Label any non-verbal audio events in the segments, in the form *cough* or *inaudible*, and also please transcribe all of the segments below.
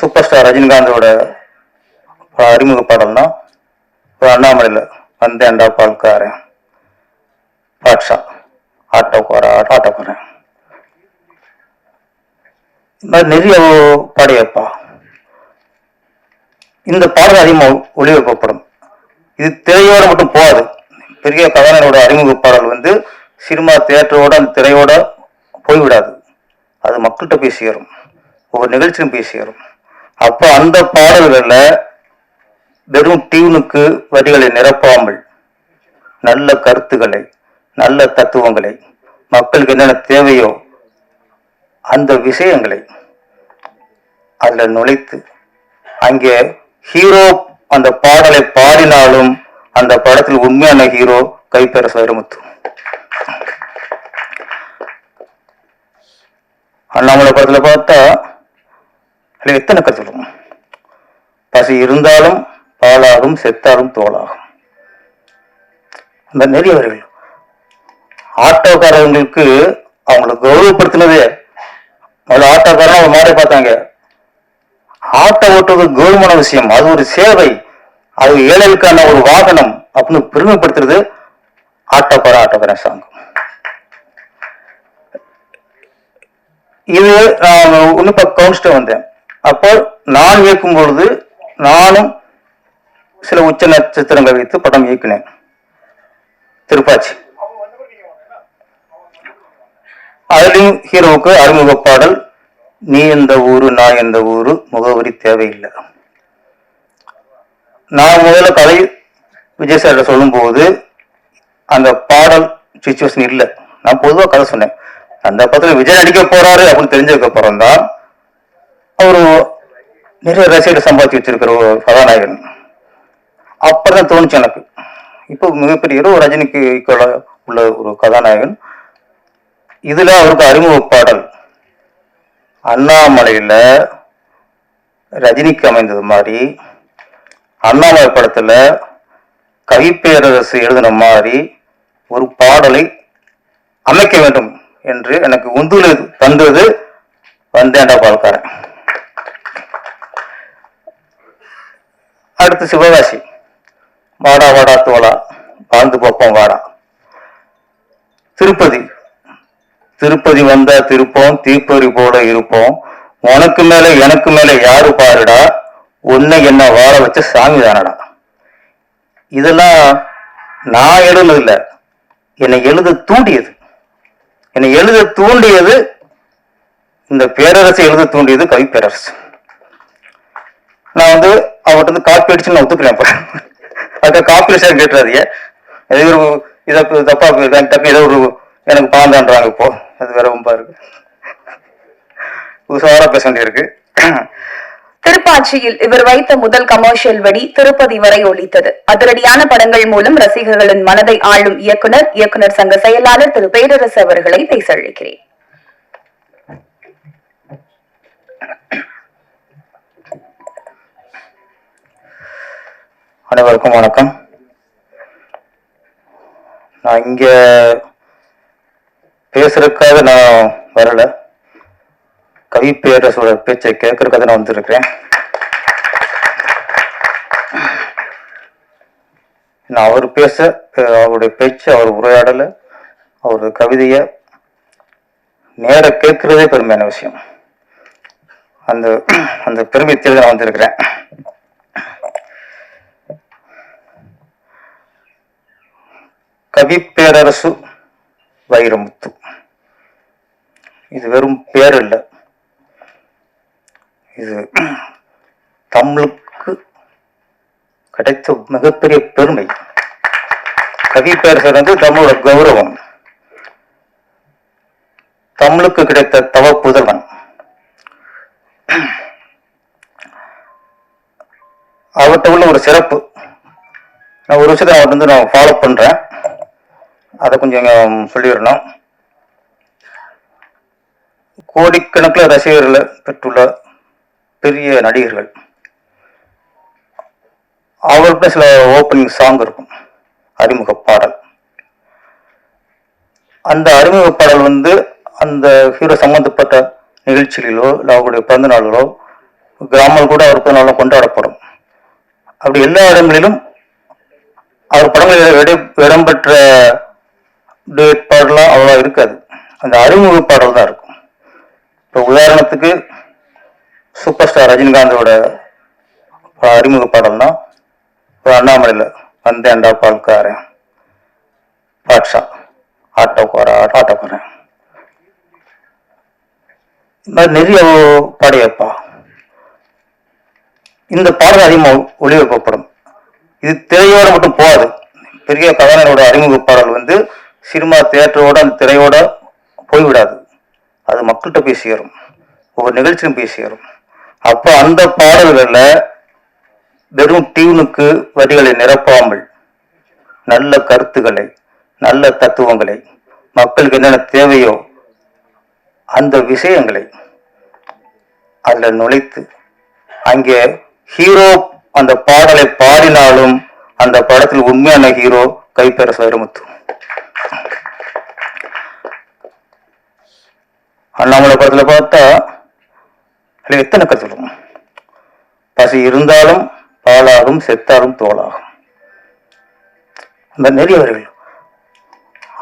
Super star ரஜினிகாந்தோட அறிமுக பாடல்னா அண்ணாமலையில் வந்தேன்டா பால்காரன். பாட்ஷா. ஆட்டோக்கார ஆட்டோக்காரன் இந்த மாதிரி நிறைய பாடியப்பா இந்த பாடல் அதிகமாக ஒளிபரப்பப்படும். இது திரையோட மட்டும் போகாது. பெரிய கதாநாயகனோட அறிமுக பாடல் வந்து சினிமா தியேட்டரோட அந்த திரையோட போய்விடாது. அது மக்கள்கிட்ட போய் சேரும். ஒவ்வொரு நிகழ்ச்சியும் போய் சேரும். அப்போ அந்த பாடல்களில் வெறும் டியூனுக்கு வரிகளை நிரப்பாமல் நல்ல கருத்துக்களை நல்ல தத்துவங்களை மக்களுக்கு என்னென்ன தேவையோ அந்த விஷயங்களை அதில் நுழைத்து அங்கே ஹீரோ அந்த பாடலை பாடினாலும் அந்த படத்தில் உண்மையான ஹீரோ கைப்பெற சைரமுத்து. அண்ணாமலை படத்தில் பார்த்தா அதில் எத்தனை கருத்து பசி இருந்தாலும் பாலாகும் செத்தாலும் தோலாகும். அந்த நிறைய வரிகள் ஆட்டோக்காரங்களுக்கு அவங்களை கௌரவப்படுத்தினதே. முதல்ல ஆட்டோக்காரன் அவங்க மாறி பார்த்தாங்க. ஆட்டோ ஓட்டுவது கௌரவமான விஷயம். அது ஒரு சேவை. அது ஏழைகளுக்கான ஒரு வாகனம் அப்படின்னு பெருமைப்படுத்துறது ஆட்டோக்கார ஆட்டோக்கார சாங் இது நான் இன்னும் இப்போ கவுன்ஸ்ட்டு வந்தேன். அப்போ நான் இயக்கும் பொழுது நானும் சில உச்ச நட்சத்திரங்களை வைத்து படம் இயக்கினேன். திருப்பாச்சி. அதுலயும் ஹீரோவுக்கு அறிமுக பாடல் நீ எந்த ஊரு நான் எந்த ஊரு முகவரி தேவையில்லை. நான் முதல்ல கதை விஜய் சார்கிட்ட சொல்லும்போது அந்த பாடல் சுச்சுவேஷன் இல்லை. நான் பொதுவாக கதை சொன்னேன். அந்த படத்தில் விஜய் நடிக்க போறாரு அப்படின்னு தெரிஞ்சதுக்கு அப்புறம் தான் அவர் நிறைய ரசிகர்கள் சம்பாதிச்சு வச்சிருக்கிற ஒரு கதாநாயகன். அப்பதான் தோணுச்சு எனக்கு. இப்போ மிகப்பெரிய ஒரு ரஜினிக்கு equal உள்ள ஒரு கதாநாயகன். இதுல அவருக்கு அறிமுக பாடல். அண்ணாமலையில ரஜினிக்கு அமைந்தது மாதிரி அண்ணாமலை படத்துல கவிப்பேரரசு எழுதின மாதிரி ஒரு பாடலை அமைக்க வேண்டும் என்று எனக்கு உந்துல தந்தது வந்தேன்டா பால்காரன். அடுத்து சிவகாசி. வாடா வாடா தோழா. வாழ்ந்து பார்ப்போம் வாடா. திருப்பதி. திருப்பதி வந்தா திருப்போம் தீப்பறி போல இருப்போம். உனக்கு மேல எனக்கு மேல யாரு பாருடா? உன்னை என்ன வாழ வச்ச சாமி தானடா. இதெல்லாம் நான் எழுதுனது இல்லை என்னை எழுத தூண்டியது. என்னை எழுத தூண்டியது இந்த பேரரசை எழுத தூண்டியது கவி பேரரசு நான் வந்து அவர்கிட்ட வந்து காப்பி அடிச்சு நான் ஒத்துக்கிறேன் அப்ப. அதுக்கு காப்பி சார் கேட்டுறாதீங்க. ஏதோ ஒரு இதை தப்பா டக்கு ஏதோ ஒரு எனக்கு பாந்தான்றாங்க இப்போ. அது வேற ரொம்ப இருக்கு. உசாரா பேச வேண்டியிருக்கு. திருப்பாச்சியில் இவர் வைத்த முதல் கமர்ஷியல் வெடி திருப்பதி வரை ஒழித்தது அதிரடியான படங்கள் மூலம் ரசிகர்களின் மனதை ஆளும் இயக்குனர் இயக்குனர் சங்க செயலாளர் திரு. பேரரசு அவர்களை பேச அழைக்கிறேன் அனைவருக்கும் வணக்கம். நான் இங்க பேசுறதுக்காக நான் வரல. கவி பேரரசோட பேச்சை கேட்கறதுக்காக நான் வந்திருக்கிறேன். நான் அவர் பேச அவருடைய பேச்சு அவர் உரையாடல அவர் கவிதையை நேர கேட்கறதே பெருமையான விஷயம். அந்த அந்த பெருமை நான் வந்திருக்கிறேன். கவிப்பேரரசு வைரமுத்து. இது வெறும் பேர் இல்லை இது தமிழுக்கு கிடைத்த மிகப்பெரிய பெருமை. கவி பேரரசர் வந்து தமிழோட கௌரவம். தமிழுக்கு கிடைத்த தவ புதல்வன். அவர்கிட்ட உள்ள ஒரு சிறப்பு. நான் ஒரு விஷயத்தை அவர்கிட்ட வந்து நான் ஃபாலோ பண்றேன். அதை கொஞ்சம் சொல்லிடணும். கோடிக்கணக்கில் ரசிகர்களை பெற்றுள்ள பெரிய நடிகர்கள். அவர்கிட்ட சில ஓப்பனிங் சாங் இருக்கும். அறிமுக பாடல். அந்த அறிமுக பாடல் வந்து அந்த ஹீரோ சம்பந்தப்பட்ட நிகழ்ச்சிகளிலோ இல்லை அவருடைய பிறந்த நாளிலோ கிராமங்கள் கூட அவர் பிறந்தநாள் கொண்டாடப்படும். அப்படி எல்லா இடங்களிலும் அவர் படங்களில் இடம் இடம்பெற்ற duet பாடலாம் அவ்வளோ இருக்காது. அந்த அறிமுக பாடல் தான் இருக்கும். இப்போ உதாரணத்துக்கு சூப்பர் ஸ்டார் ரஜினிகாந்தோட அறிமுக பாடல்னா இப்போ அண்ணாமலையில் வந்தேன்டா பால்காரன் பாட்ஷா ஆட்டோக்கார ஆட்டோக்காரன் இந்த மாதிரி நிறைய பாடியப்பா இந்த பாடல் அதிகமாக ஒளிபரப்பப்படும். இது திரையோட மட்டும் போகாது. பெரிய கதாநாயகனோட அறிமுக பாடல் வந்து சினிமா தியேட்டரோட அந்த திரையோட போய்விடாது. அது மக்கள்கிட்ட போய் சேரும். ஒவ்வொரு நிகழ்ச்சியும் போய் சேரும். அப்போ அந்த பாடல்களில் வெறும் டியூனுக்கு வரிகளை நிரப்பாமல் நல்ல கருத்துக்களை நல்ல தத்துவங்களை மக்களுக்கு என்னென்ன தேவையோ அந்த விஷயங்களை அதில் நுழைத்து அங்கே ஹீரோ அந்த பாடலை பாடினாலும் அந்த படத்தில் உண்மையான ஹீரோ கைப்பெற வைரமுத்து அண்ணாமலை படத்தில் பார்த்தா அதுல எத்தனை கதை பசி இருந்தாலும் பாலாகும் செத்தாலும் தோலாகும். அந்த நெறியவர்கள்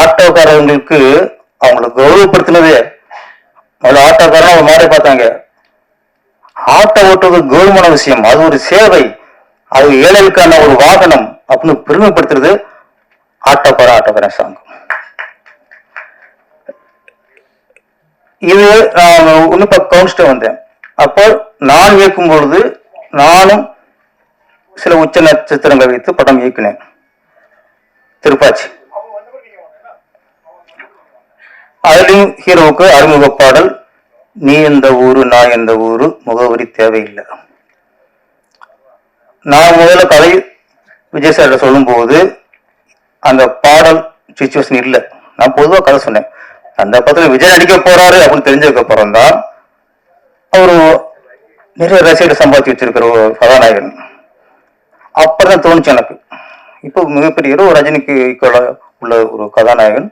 ஆட்டோக்காரவங்களுக்கு ஆட்டோக்காரங்களுக்கு அவங்களை கௌரவப்படுத்தினதே. முதல்ல ஆட்டோக்காரன் அவங்க மாதிரி பார்த்தாங்க. ஆட்டோ ஓட்டுவது கௌரவமான விஷயம் அது ஒரு சேவை. அது ஏழைகளுக்கான ஒரு வாகனம் அப்படின்னு பெருமைப்படுத்துறது ஆட்டோக்கார ஆட்டோக்காரன் சாங்கம். இது நான் ஒன்று இப்போ வந்தேன். அப்போ நான் இயக்கும் பொழுது நானும் சில உச்ச நட்சத்திரங்கள் வைத்து படம் இயக்கினேன். திருப்பாச்சி. அதுலேயும் ஹீரோவுக்கு அறிமுக பாடல் நீ எந்த ஊரு நான் எந்த ஊரு முகவரி தேவையில்லை. நான் முதல்ல கதை விஜய் சார்கிட்ட சொல்லும்போது அந்த பாடல் சுச்சுவேஷன் இல்லை. நான் பொதுவாக கதை சொன்னேன். அந்த படத்துல விஜய் நடிக்க போறாரு அப்படின்னு தெரிஞ்சதுக்கு அப்புறம் தான் அவரு நிறைய ரசிகர்கள் சம்பாதிச்சு வச்சிருக்கிற ஒரு கதாநாயகன். அப்பதான் தோணுச்சு எனக்கு. இப்போ மிகப்பெரிய ஒரு ரஜினிக்கு equal-ஆ உள்ள ஒரு கதாநாயகன்.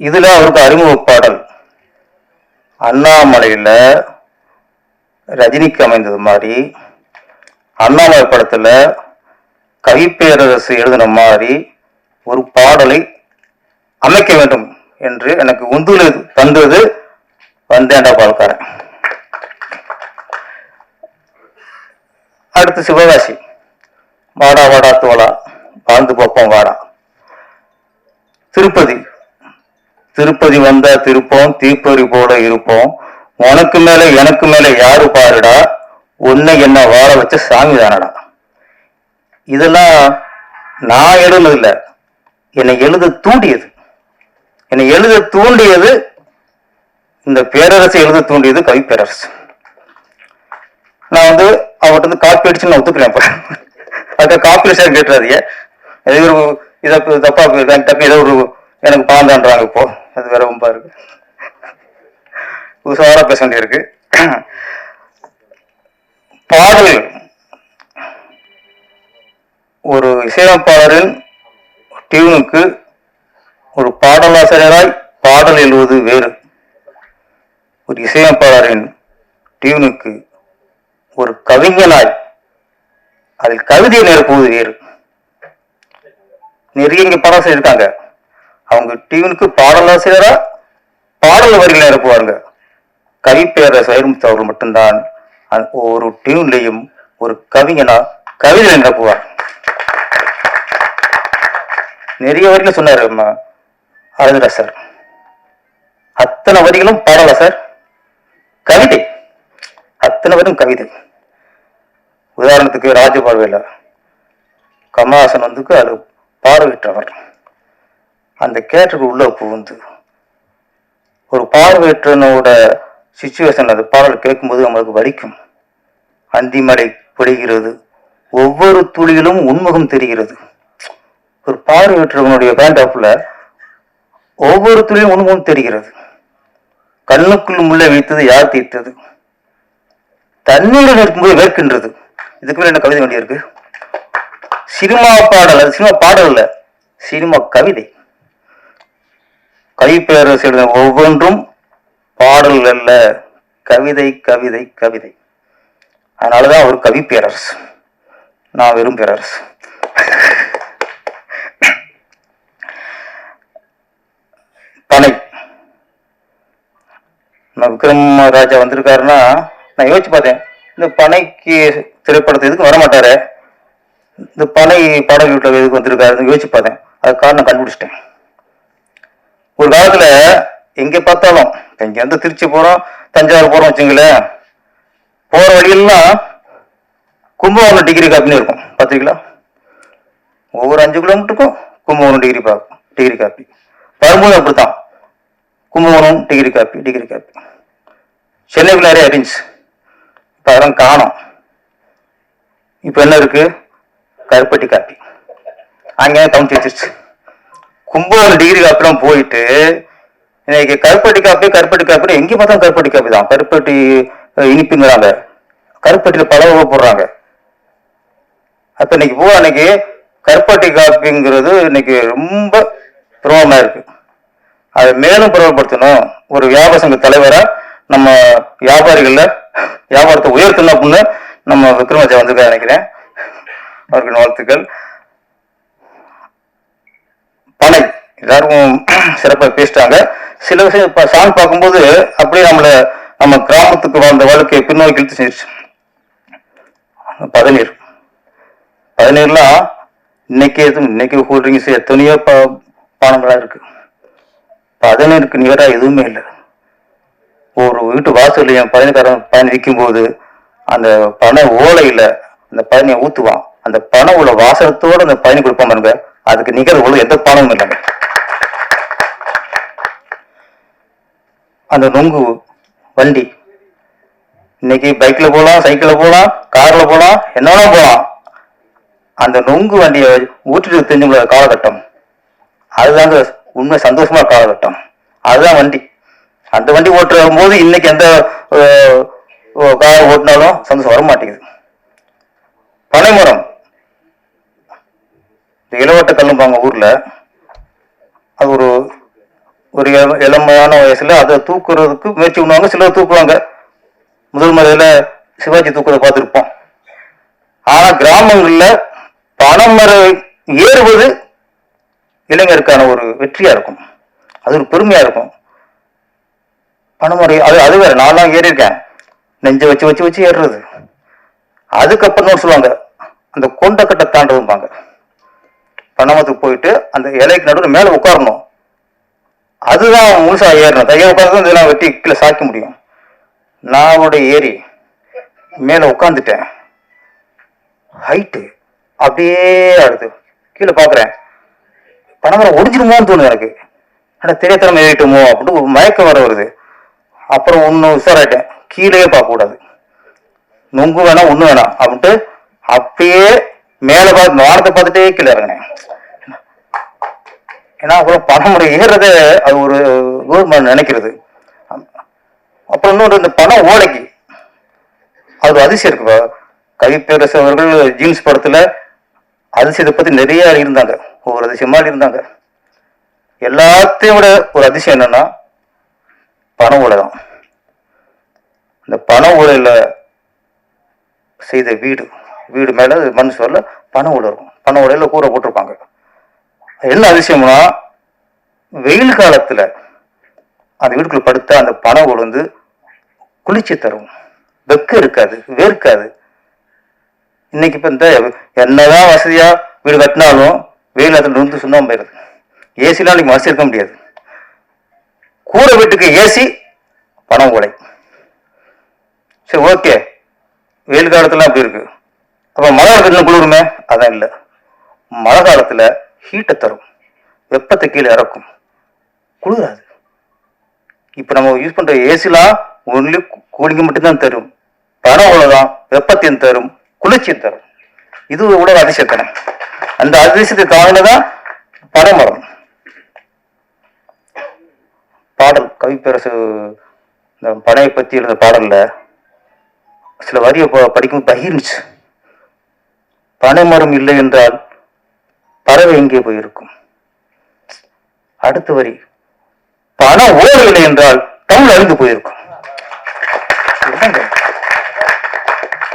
இதுல அவருக்கு அறிமுக பாடல் அண்ணாமலையில ரஜினிக்கு அமைந்தது மாதிரி அண்ணாமலை படத்துல கவிப்பேரரசு எழுதின மாதிரி ஒரு பாடலை அமைக்க வேண்டும். என்று எனக்கு உந்துல தந்தது வந்தேண்டா பால்காரன். அடுத்து சிவகாசி. வாடா வாடா தோழா. வாழ்ந்து பார்ப்போம் வாடா. திருப்பதி. திருப்பதி வந்தா திருப்போம் தீப்பறி போல இருப்போம். உனக்கு மேல எனக்கு மேல யாரு பாருடா? உன்னை என்ன வாழ வச்ச சாமி தானடா. இதெல்லாம் நான் எழுதுனது இல்லை என்னை எழுத தூண்டியது. என்னை எழுத தூண்டியது இந்த பேரரசு எழுத தூண்டியது கவி பேரரசு. நான் வந்து அவர்கிட்ட வந்து காப்பி அடிச்சு நான் ஒத்துக்கிறேன் இப்ப அதுக்கு காப்பி சார் கேட்டுறாதீங்க. ஏதோ ஒரு இதை தப்பா டக்கு ஏதோ ஒரு எனக்கு பாந்தான்றாங்க இப்போ. அது வேற ரொம்ப இருக்கு. உசாரா பேச வேண்டியிருக்கு. பாடல். ஒரு இசையமைப்பாளரின் டியூனுக்கு பாடலாசிரியராய் பாடல் எழுவது வேறு. ஒரு இசையமைப்பாளரின் டியூனுக்கு ஒரு கவிஞனாய் அதில் கவிதையை நிரப்புவது வேறு. நிறைய இங்க படம் செய்திருக்காங்க. அவங்க டியூனுக்கு பாடலாசிரியரா பாடல் வரிகளை நிரப்புவாங்க கவிப்பேரரசு வைரமுத்து அவர்கள் மட்டும்தான் ஒரு டியூன்லையும் ஒரு கவிஞனா கவிதை நிரப்புவார் நிறைய வரிகள் சொன்னாரு ம- சார். அத்தனை வரிகளும் பாடல சார். கவிதை. அத்தனை வரும் கவிதை. உதாரணத்துக்கு ராஜபார்வையில் கமலஹாசன் வந்து அது பார்வையற்றவர். அந்த கேட்டருக்கு உள்ள புகுந்து ஒரு பார்வையற்றனோட சுச்சுவேஷன் அது பாடல் கேட்கும்போது நம்மளுக்கு வலிக்கும். அந்திமலை பொழிகிறது. ஒவ்வொரு துளியிலும் உண்முகம் தெரிகிறது. ஒரு பார்வையற்றவனுடைய பேண்டாப்ல ஒவ்வொரு துளியும் ஒன்று தெரிகிறது. கண்ணுக்குள் முள்ளை வைத்தது யார் தீர்த்தது? தண்ணீரில் இருக்கும்போது வேர்க்கின்றது. இதுக்கு மேலே என்ன கவிதை வேண்டியிருக்கு சினிமா பாடல் சினிமா பாடல் இல்ல சினிமா கவிதை. கவிப்பேரரசு எழுத ஒவ்வொன்றும் பாடல் அல்ல கவிதை கவிதை கவிதை. அதனாலதான் அவர் கவி பேரரசு நான் வெறும் பேரரசு பனை நம்ம விக்ரம் ராஜா வந்திருக்காருன்னா நான் யோசிச்சு பார்த்தேன் இந்த பனைக்கு திரைப்படத்தை எதுக்கு வரமாட்டாரு? இந்த பனை பாடல் வீட்டில் எதுக்கு வந்திருக்காருன்னு யோசிச்சு பார்த்தேன். அது காரணம் கண்டுபிடிச்சிட்டேன். ஒரு காலத்தில் எங்கே பார்த்தாலும் இப்ப திருச்சி போகிறோம் தஞ்சாவூர் போகிறோம் வச்சுங்களேன் போகிற வழியெல்லாம் கும்பகோணம் டிகிரி காப்பின்னு இருக்கும். பார்த்துருக்கீங்களா? ஒவ்வொரு அஞ்சு கிலோமீட்டருக்கும் கும்பகோணம் டிகிரி பார்க்கும் டிகிரி காப்பி வரும்போது அப்படித்தான். Kumbakonam degree coffee degree coffee சென்னைக்குள்ள நிறைய இருந்துச்சு இப்போ அதெல்லாம் காணும். இப்போ என்ன இருக்கு? கருப்பட்டி காப்பி அங்கே தமிழ் வச்சிருச்சு கும்பகோணம் டிகிரி காப்பிலாம் போயிட்டு இன்னைக்கு கருப்பட்டி காப்பி கருப்பட்டி காப்பி எங்கே பார்த்தாலும் கருப்பட்டி காப்பி தான். கருப்பட்டி இனிப்புங்கிறாங்க கருப்பட்டியில் பல வகை போடுறாங்க. அப்போ இன்னைக்கு பூரா இன்னைக்கு கருப்பட்டி காப்பிங்கிறது இன்னைக்கு ரொம்ப பிரபலமா இருக்குது அதை மேலும் பிரபலப்படுத்தணும். ஒரு வியாபார சங்க தலைவரா நம்ம வியாபாரிகள்ல வியாபாரத்தை உயர்த்தணும் அப்படின்னு நம்ம விக்ரமராஜா வந்திருக்காரு நினைக்கிறேன். அவருக்கு வாழ்த்துக்கள். பனை எல்லாரும் சிறப்பா பேசிட்டாங்க. சில விஷயம் இப்ப சாங் பார்க்கும்போது அப்படியே நம்மள நம்ம கிராமத்துக்கு வாழ்ந்த வாழ்க்கையை பின்னோக்கி இழுத்து செஞ்சிருச்சு. பதநீர். பதநீர்லாம் இன்னைக்கு எதுவும் இன்னைக்கு கூல்ட்ரிங்க்ஸ் எத்தனையோ பா இருக்கு. இருக்கு பதநீருக்கு எதுவுமே இல்லை. ஒரு வீட்டு வாசல்ல என் பதினக்காரன் பயன் விற்கும்போது அந்த பனை ஓலையில் அந்த பயனியை ஊற்றுவான் அந்த பணம் உள்ள வாசலத்தோடு அந்த பயணி கொடுப்பான் பாருங்க. அதுக்கு நிகர் உள்ள எந்த பணமும் இல்லைங்க அந்த நொங்கு வண்டி. இன்னைக்கு பைக்ல போகலாம் சைக்கிளில் போகலாம் கார்ல போகலாம் என்னென்ன போகலாம் அந்த நொங்கு வண்டியை ஊற்றிட்டு தெரிஞ்சவங்களோட காலகட்டம். அதுதாங்க உண்மை சந்தோஷமா காலகட்டம். அதுதான் வண்டி. அந்த வண்டி ஓட்டுற போது இன்னைக்கு எந்த கார் ஓட்டினாலும் சந்தோஷம் வர மாட்டேங்குது பனைமரம். இந்த இளவட்ட கல்லும்பாங்க ஊர்ல அது ஒரு ஒரு இளமையான வயசுல அதை தூக்குறதுக்கு முயற்சி பண்ணுவாங்க. சிலர் தூக்குவாங்க. முதல் முறையில சிவாஜி தூக்குறத பார்த்துருப்போம். ஆனா கிராமங்கள்ல பனைமரம் ஏறுவது இளைஞருக்கான ஒரு வெற்றியா இருக்கும். அது ஒரு பெருமையா இருக்கும். பணமுறை அது அது வேற நான்லாம் ஏறியிருக்கேன். நெஞ்சை வச்சு வச்சு வச்சு ஏறுறது. அதுக்கப்புறம் சொல்லுவாங்க. அந்த கொண்டக்கட்டை தாண்டவும்பாங்க பணமத்துக்கு போயிட்டு அந்த இலைக்கு நடுவில் மேலே உட்காரணும். அதுதான் முழுசாக ஏறணும் தைய உட்கார்ந்து இதெல்லாம் வெட்டி கீழே சாய்க்க முடியும். நான் அவனோட ஏறி மேலே உட்காந்துட்டேன் ஹைட்டு அப்படியே ஆடுது. கீழே பார்க்குறேன் பணமரம் ஒடிஞ்சிருமோன்னு தோணுது எனக்கு. ஆனால் திரைத்தனம் ஏறிட்டுமோ அப்படின்னு ஒரு மயக்கம் வர வருது. அப்புறம் ஒன்று உஷாராயிட்டேன். கீழே பார்க்கக்கூடாது நொங்கு வேணாம் ஒன்றும் வேணாம் அப்படின்ட்டு அப்பயே மேலே பார்த்து வானத்தை பார்த்துட்டே கீழே இறங்கினேன். ஏன்னா அப்புறம் பணமுறை ஏறுறத அது ஒரு கவர்மெண்ட் நினைக்கிறது. அப்புறம் இன்னொரு இந்த பணம் ஓலைக்கு. அது ஒரு அதிசயம் இருக்கு. கவிப்பேரசு அவர்கள் ஜீன்ஸ் படத்தில் அதிசயத்தை பற்றி நிறைய இருந்தாங்க ஒவ்வொரு அதிசயமாக இருந்தாங்க. எல்லாத்தையும் விட ஒரு அதிசயம் என்னன்னா பண ஓலை தான். இந்த பண ஓலையில் செய்த வீடு வீடு மேலே மண் சுவர்ல பண ஓலை இருக்கும். பண ஓலையில் கூரை போட்டிருப்பாங்க. என்ன அதிசயம்னா வெயில் காலத்தில் அந்த வீட்டுக்குள்ள படுத்தா அந்த பணம் உழுந்து குளிச்சு குளிர்ச்சி தரும். வெக்க இருக்காது வேர்க்காது. இன்னைக்கு இப்போ இந்த என்னதான் வசதியாக வீடு கட்டினாலும் வெயில் அதில் நொந்து சுண்ணாம போயிருது ஏசிலாம் நீங்கள் வசதி இருக்க முடியாது. கூரை வீட்டுக்கு ஏசி பணம் கொலை சரி ஓகே. வெயில் காலத்துல அப்படி இருக்கு. அப்போ மழை காலத்துல குளிருமே? அதான் இல்லை. மழை காலத்துல ஹீட்டை தரும். வெப்பத்தை கீழே இறக்கும். குளிராது. இப்ப நம்ம யூஸ் பண்ற ஏசிலாம் ஒன்லி கூலிங்க மட்டும்தான் தரும். பணம் அவ்வளவுதான் வெப்பத்தையும் தரும் குளிர்ச்சியும் தரும். இது உலக அதிசயத்தனம். அந்த அதிசயத்தை தாழ்ந்ததான் பனைமரம். பாடல் கவிப்பரசு இந்த பனையை பற்றி எழுந்த பாடலில் சில வரியை படிக்கும் பகிர்ந்துச்சு. பனைமரம் இல்லை என்றால் பறவை எங்கே போயிருக்கும்? அடுத்த வரி பணம் ஓடவில்லை இல்லை என்றால் தமிழ் அழிந்து போயிருக்கும்.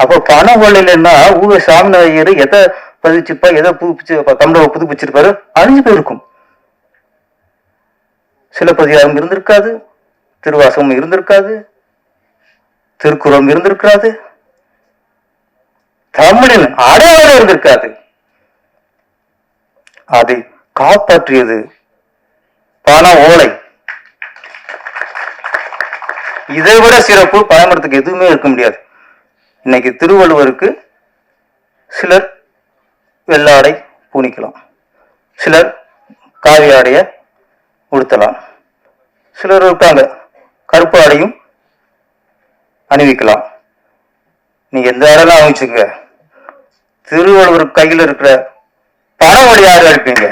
அப்போ பணம் ஓடலைன்னா ஊக சாமிநாயகர் எதை பதிச்சுப்பா ஏதோ புதுப்பிச்சு தமிழக புதுப்பிச்சிருப்பாரு அழிஞ்சு போயிருக்கும். சிலப்பதிகாரம் இருந்திருக்காது திருவாசகம் இருந்திருக்காது திருக்குறள் இருந்திருக்காது தமிழின் அடையாளம் இருந்திருக்காது. அதை காப்பாற்றியது பண ஓலை. இதை விட சிறப்பு பழமரத்துக்கு எதுவுமே இருக்க முடியாது. இன்னைக்கு திருவள்ளுவருக்கு சிலர் வெள்ளாடை பூணிக்கலாம். சிலர் காவி ஆடைய உடுத்தலாம். சிலர் இருக்காங்க கருப்பு ஆடையும் அணிவிக்கலாம். நீ எந்த ஆடெல்லாம் அணிவிச்சுங்க திருவள்ளுவர் கையில் இருக்கிற பணமொழி யாரு அடிப்பீங்க?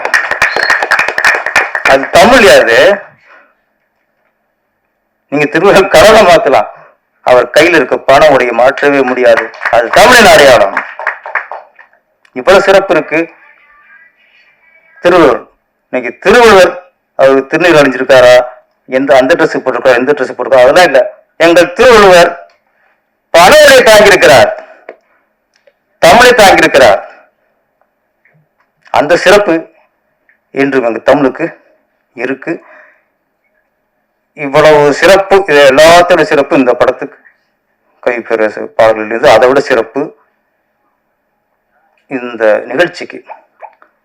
அது தமிழ் யாரு? நீங்க திருவள்ளுவர் கடவுளை மாத்தலாம். அவர் கையில் இருக்க பணம் உடைய மாற்றவே முடியாது. அது தமிழின் அடையாளம். இவ்வளவு சிறப்பு இருக்கு. திருவள்ளுவர். இன்னைக்கு திருவள்ளுவர் அவர் திருநீர் அணிஞ்சிருக்காரா? எந்த அந்த ட்ரெஸ் போட்டிருக்காரா எந்த ட்ரெஸ் போட்டிருக்காரா அதெல்லாம் இல்ல. எங்கள் திருவள்ளுவர் பணவரை தாங்கியிருக்கிறார். தமிழை தாங்கியிருக்கிறார். அந்த சிறப்பு இன்று எங்க தமிழுக்கு இருக்கு. இவ்வளவு சிறப்பு இது எல்லாத்தோட சிறப்பு இந்த படத்துக்கு. கைப்பேரசு பாடல்கள் இருந்து அதை விட சிறப்பு. இந்த நிகழ்ச்சிக்கு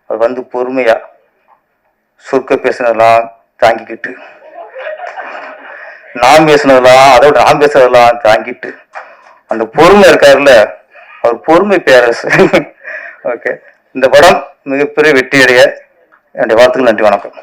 அது வந்து பொறுமையா சொற்க பேசினதெல்லாம் தாங்கிக்கிட்டு நான் பேசினதெல்லாம் அதை நான் பேசுனதெல்லாம் தாங்கிட்டு அந்த பொறுமை இருக்காருல்ல அவர் பொறுமை பேரரசு. *laughs* ஓகே இந்த படம் மிகப்பெரிய வெற்றியடைய என்னுடைய வாழ்த்துக்கள் நன்றி வணக்கம்.